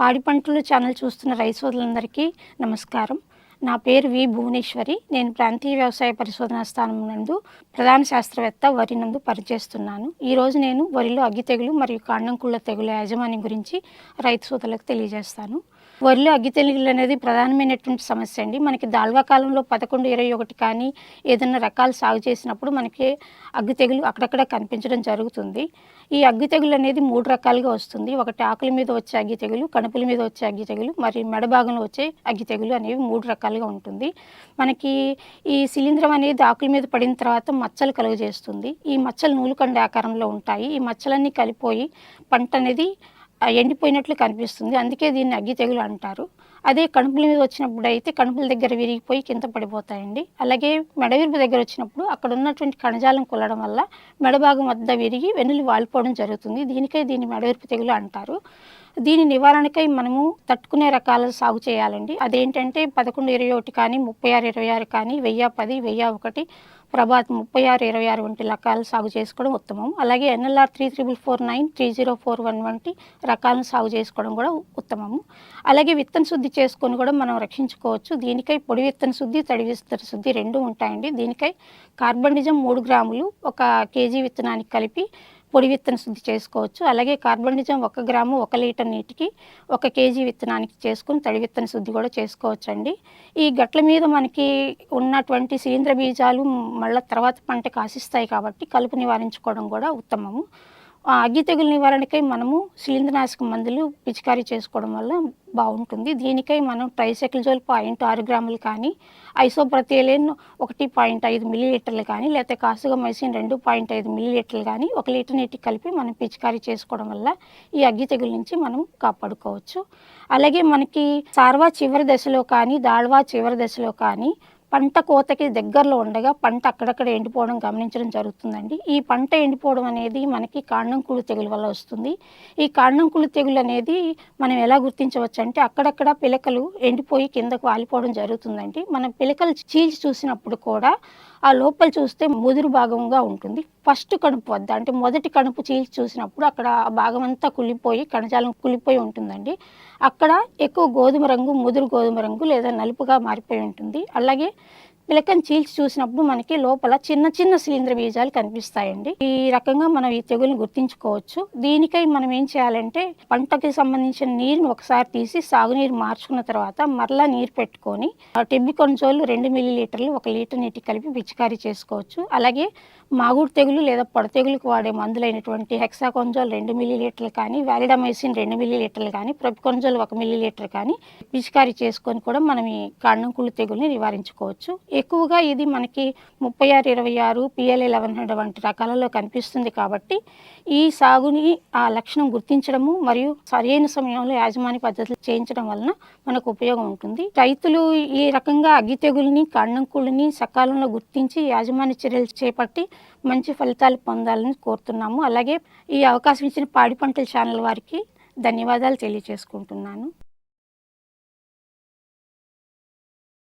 పాడి పంటలు ఛానల్ చూస్తున్న రైతు సోదరులందరికీ నమస్కారం. నా పేరు వి భువనేశ్వరి. నేను ప్రాంతీయ వ్యవసాయ పరిశోధనా స్థానం నందు ప్రధాన శాస్త్రవేత్త వరి నందు పనిచేస్తున్నాను. ఈరోజు నేను వరిలో అగ్గి తెగులు మరియు కాండం కుళ్ళ తెగుల యాజమాన్యం గురించి రైతు సోదరులకు తెలియజేస్తాను. వరిలో అగ్గి తెగులు అనేది ప్రధానమైనటువంటి సమస్య అండి. మనకి దాల్వా కాలంలో పదకొండు ఇరవై ఒకటి కానీ ఏదైనా రకాలు సాగు చేసినప్పుడు మనకి అగ్గి తెగులు అక్కడక్కడ కనిపించడం జరుగుతుంది. ఈ అగ్గి తెగులు అనేది మూడు రకాలుగా వస్తుంది. ఒకటి ఆకుల మీద వచ్చే అగ్గి తెగులు కణుపుల మీద వచ్చే అగ్గి తెగులు మరి మెడ భాగంలో వచ్చే అగ్గి తెగులు అనేవి మూడు రకాలుగా ఉంటుంది. మనకి ఈ శిలీంధ్రం అనేది ఆకుల మీద పడిన తర్వాత మచ్చలు కలుగజేస్తుంది. ఈ మచ్చలు నూలుకండ ఆకారంలో ఉంటాయి. ఈ మచ్చలన్నీ కలిపోయి పంట అనేది ఎండిపోయినట్లు కనిపిస్తుంది. అందుకే దీన్ని అగ్గి తెగులు అంటారు. అదే కణుపుల మీద వచ్చినప్పుడు అయితే కణుపుల దగ్గర విరిగిపోయి కింద పడిపోతాయండి. అలాగే మెడవిరుపు దగ్గర వచ్చినప్పుడు అక్కడ ఉన్నటువంటి కణజాలం కొల్లడం వల్ల మెడభాగం వద్ద విరిగి వెన్నులు వాలిపోవడం జరుగుతుంది. దీనికే దీన్ని మెడవిరుపు తెగులు అంటారు. దీని నివారణకై మనము తట్టుకునే రకాల సాగు చేయాలండి. అదేంటంటే పదకొండు ఇరవై ఒకటి కానీ ముప్పై ఆరు ఇరవై ఆరు కానీ వెయ్యి పది వెయ్యి ఒకటి ప్రభాత్ ముప్పై ఆరు ఇరవై ఆరు వంటి రకాలు సాగు చేసుకోవడం ఉత్తమం. అలాగే NLR three triple four nine three zero four one వంటి రకాలను సాగు చేసుకోవడం కూడా ఉత్తమము. అలాగే విత్తన శుద్ధి చేసుకొని కూడా మనం రక్షించుకోవచ్చు. దీనికై పొడి విత్తన శుద్ధి తడి విత్తన శుద్ధి రెండు ఉంటాయండి. దీనికై కార్బనిజం మూడు గ్రాములు ఒక కేజీ విత్తనానికి కలిపి పొడి విత్తన శుద్ధి చేసుకోవచ్చు. అలాగే కార్బనిజం ఒక గ్రాము ఒక లీటర్ నీటికి ఒక కేజీ విత్తనానికి చేసుకుని తడి విత్తన శుద్ధి కూడా చేసుకోవచ్చు అండి ఈ గట్ల మీద మనకి ఉన్నటువంటి శిలీంద్ర బీజాలు మళ్ళీ తర్వాత పంటకు ఆశిస్తాయి కాబట్టి కలుపు నివారించుకోవడం కూడా ఉత్తమము. అగ్గి తెగులు నివారణకై మనము శిలీంద్రనాశక మందులు పిచికారీ చేసుకోవడం వల్ల బాగుంటుంది. దీనికై మనం ట్రైసెక్లిజోల్ పాయింట్ ఆరు గ్రాములు కానీ ఐసోప్రతియలేన్ ఒకటి పాయింట్ ఐదు మిల్లీలీటర్లు కానీ లేకపోతే కాసుగా మైసిన్ రెండు పాయింట్ ఐదు మిల్లీలీటర్లు కానీ ఒక లీటర్ నీటికి కలిపి మనం పిచికారీ చేసుకోవడం వల్ల ఈ అగ్గి తెగుల నుంచి మనం కాపాడుకోవచ్చు. అలాగే మనకి సార్వా చివరి దశలో కానీ దాళ్వా చివరి దశలో కానీ పంట కోతకి దగ్గరలో ఉండగా పంట అక్కడక్కడ ఎండిపోవడం గమనించడం జరుగుతుందండి. ఈ పంట ఎండిపోవడం అనేది మనకి కాండం తెగులు వల్ల వస్తుంది. ఈ కాండం తెగులు అనేది మనం ఎలా గుర్తించవచ్చు అంటే అక్కడక్కడ పిలకలు ఎండిపోయి కిందకు వాలిపోవడం జరుగుతుందండి. మనం పిలకలు చీల్చి చూసినప్పుడు కూడా ఆ లోపల చూస్తే ముదురు భాగంగా ఉంటుంది. ఫస్ట్ కణుపు వద్ద అంటే మొదటి కణుపు చీల్చి చూసినప్పుడు అక్కడ ఆ భాగం అంతా కుళ్ళిపోయి కణజాలం కుళ్ళిపోయి ఉంటుందండి. అక్కడ ఎక్కువ గోధుమ రంగు ముదురు గోధుమ రంగు లేదా నలుపుగా మారిపోయి ఉంటుంది. అలాగే పిలకని చీల్చి చూసినప్పుడు మనకి లోపల చిన్న చిన్న శిలీంద్ర బీజాలు కనిపిస్తాయండి. ఈ రకంగా మనం ఈ తెగులు గుర్తించుకోవచ్చు. దీనికై మనం ఏం చేయాలంటే పంటకి సంబంధించిన నీరుని ఒకసారి తీసి సాగునీరు మార్చుకున్న తర్వాత మరలా నీరు పెట్టుకొని టెబ్బికొంజోలు రెండు మిల్లీ లీటర్లు ఒక లీటర్ నీటి కలిపి పిచికారీ చేసుకోవచ్చు. అలాగే మాగుడు తెగులు లేదా పొడ తెగులుకు వాడే మందులైనటువంటి హెక్సాకొంజోల్ రెండు మిల్లీ లీటర్లు కానీ వ్యాలిడమైసిన్ రెండు మిల్లీ లీటర్లు కానీ ప్రొపికొంజోల్ ఒక మిల్లీ లీటర్ కానీ పిచికారీ చేసుకొని కూడా మనం ఈ కాండం కుళ్ళు తెగుల్ని నివారించుకోవచ్చు. ఎక్కువగా ఇది మనకి ముప్పై ఆరు ఇరవై ఆరు పిఎల్ లెవెన్ హండ్రెడ్ వంటి రకాలలో కనిపిస్తుంది కాబట్టి ఈ సాగుని ఆ లక్షణం గుర్తించడము మరియు సరైన సమయంలో యాజమాన్య పద్ధతులు చేయించడం వలన మనకు ఉపయోగం ఉంటుంది. రైతులు ఈ రకంగా అగ్గి తెగుల్ని కాండం సకాలంలో గుర్తించి యాజమాన్య చర్యలు చేపట్టి మంచి ఫలితాలు పొందాలని కోరుతున్నాము. అలాగే ఈ అవకాశం ఇచ్చిన పాడి పంటల ఛానల్ వారికి ధన్యవాదాలు తెలియజేసుకుంటున్నాను.